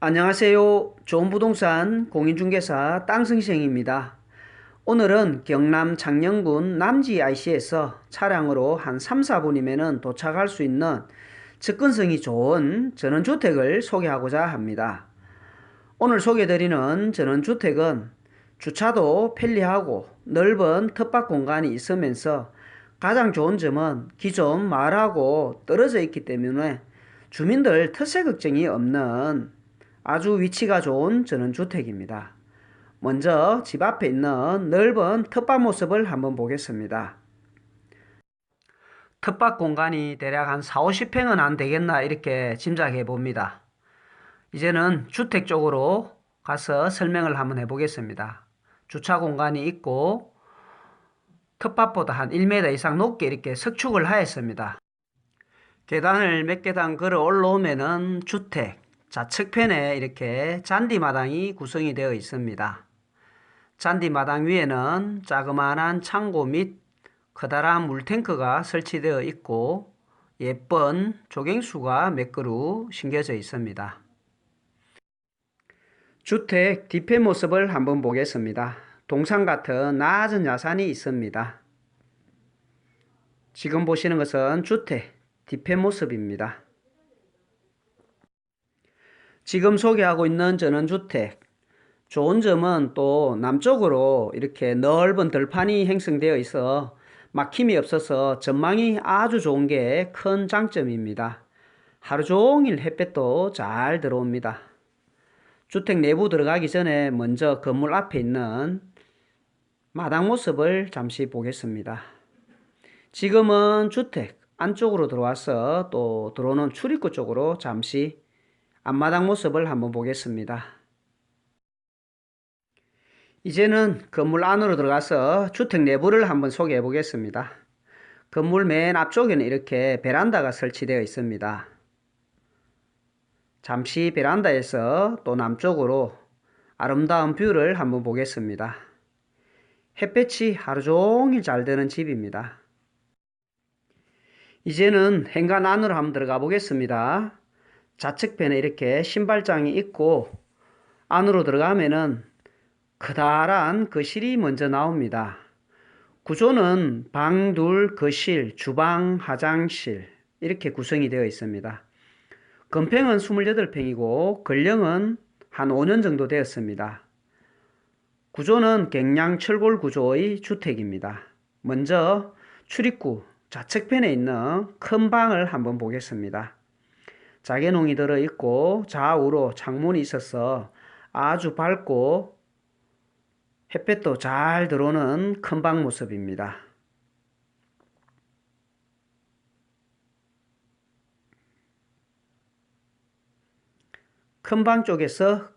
안녕하세요. 좋은 부동산 공인중개사 땅승생입니다. 오늘은 경남 창녕군 남지 IC에서 차량으로 한 3, 4분이면 도착할 수 있는 접근성이 좋은 전원주택을 소개하고자 합니다. 오늘 소개드리는 전원주택은 주차도 편리하고 넓은 텃밭 공간이 있으면서 가장 좋은 점은 기존 마을하고 떨어져 있기 때문에 주민들 터세 걱정이 없는 아주 위치가 좋은 전원주택입니다. 먼저 집 앞에 있는 넓은 텃밭 모습을 한번 보겠습니다. 텃밭 공간이 대략 한 4, 50평은 안 되겠나 이렇게 짐작해 봅니다. 이제는 주택 쪽으로 가서 설명을 한번 해보겠습니다. 주차 공간이 있고 텃밭보다 한 1m 이상 높게 이렇게 석축을 하였습니다. 계단을 몇 계단 걸어 올라오면은 주택, 좌측편에 이렇게 잔디마당이 구성이 되어 있습니다. 잔디마당 위에는 자그마한 창고 및 커다란 물탱크가 설치되어 있고 예쁜 조경수가 몇 그루 심겨져 있습니다. 주택 뒤편 모습을 한번 보겠습니다. 동산 같은 낮은 야산이 있습니다. 지금 보시는 것은 주택 뒤편 모습입니다. 지금 소개하고 있는 전원주택 좋은 점은 또 남쪽으로 이렇게 넓은 들판이 형성되어 있어 막힘이 없어서 전망이 아주 좋은 게 큰 장점입니다. 하루 종일 햇볕도 잘 들어옵니다. 주택 내부 들어가기 전에 먼저 건물 앞에 있는 마당 모습을 잠시 보겠습니다. 지금은 주택 안쪽으로 들어와서 또 들어오는 출입구 쪽으로 잠시 앞마당 모습을 한번 보겠습니다. 이제는 건물 안으로 들어가서 주택 내부를 한번 소개해 보겠습니다. 건물 맨 앞쪽에는 이렇게 베란다가 설치되어 있습니다. 잠시 베란다에서 또 남쪽으로 아름다운 뷰를 한번 보겠습니다. 햇볕이 하루 종일 잘 되는 집입니다. 이제는 현관 안으로 한번 들어가 보겠습니다. 좌측편에 이렇게 신발장이 있고 안으로 들어가면은 커다란 거실이 먼저 나옵니다. 구조는 방 둘, 거실, 주방, 화장실 이렇게 구성이 되어 있습니다. 건평은 28평이고 건령은 한 5년 정도 되었습니다. 구조는 갱량 철골 구조의 주택입니다. 먼저 출입구 좌측편에 있는 큰 방을 한번 보겠습니다. 자개농이 들어 있고 좌우로 창문이 있어서 아주 밝고 햇볕도 잘 들어오는 큰 방 모습입니다. 큰 방 쪽에서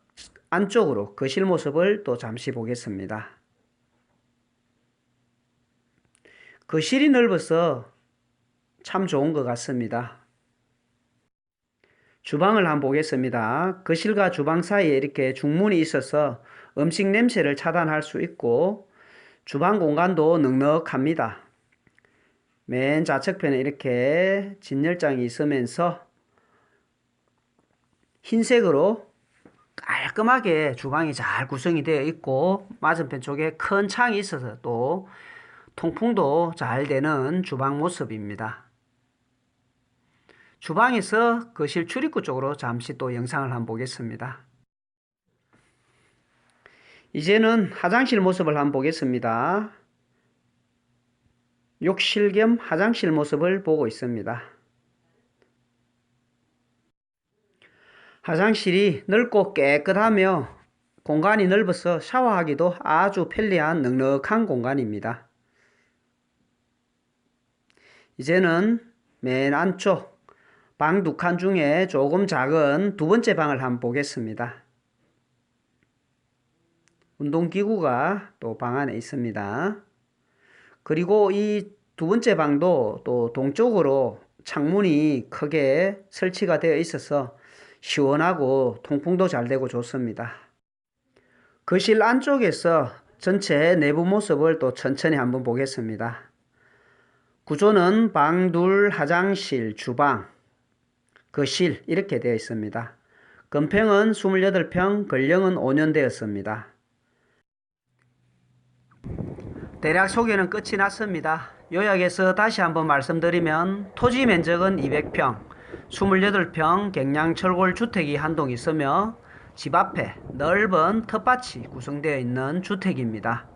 안쪽으로 거실 모습을 또 잠시 보겠습니다. 거실이 넓어서 참 좋은 것 같습니다. 주방을 한번 보겠습니다. 거실과 주방 사이에 이렇게 중문이 있어서 음식 냄새를 차단할 수 있고 주방 공간도 넉넉합니다. 맨 좌측편에 이렇게 진열장이 있으면서 흰색으로 깔끔하게 주방이 잘 구성이 되어 있고 맞은편 쪽에 큰 창이 있어서 또 통풍도 잘 되는 주방 모습입니다. 주방에서 거실 출입구 쪽으로 잠시 또 영상을 한번 보겠습니다. 이제는 화장실 모습을 한번 보겠습니다. 욕실 겸 화장실 모습을 보고 있습니다. 화장실이 넓고 깨끗하며 공간이 넓어서 샤워하기도 아주 편리한 넉넉한 공간입니다. 이제는 맨 안쪽 방 두 칸 중에 조금 작은 두 번째 방을 한번 보겠습니다. 운동기구가 또 방 안에 있습니다. 그리고 이 두 번째 방도 또 동쪽으로 창문이 크게 설치가 되어 있어서 시원하고 통풍도 잘 되고 좋습니다. 거실 안쪽에서 전체 내부 모습을 또 천천히 한번 보겠습니다. 구조는 방 둘, 화장실, 주방, 거실 이렇게 되어 있습니다. 건평은 28평, 건령은 5년 되었습니다. 대략 소개는 끝이 났습니다. 요약해서 다시 한번 말씀드리면 토지 면적은 200평, 28평 갱량철골 주택이 한 동 있으며 집 앞에 넓은 텃밭이 구성되어 있는 주택입니다.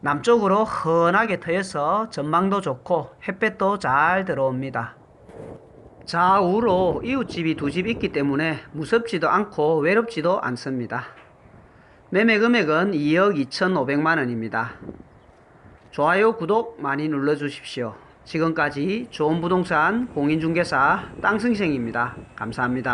남쪽으로 흔하게 트여서 전망도 좋고 햇볕도 잘 들어옵니다. 좌우로 이웃집이 두 집 있기 때문에 무섭지도 않고 외롭지도 않습니다. 매매 금액은 2억 2,500만 원입니다. 좋아요, 구독 많이 눌러주십시오. 지금까지 좋은 부동산 공인중개사 땅승생입니다. 감사합니다.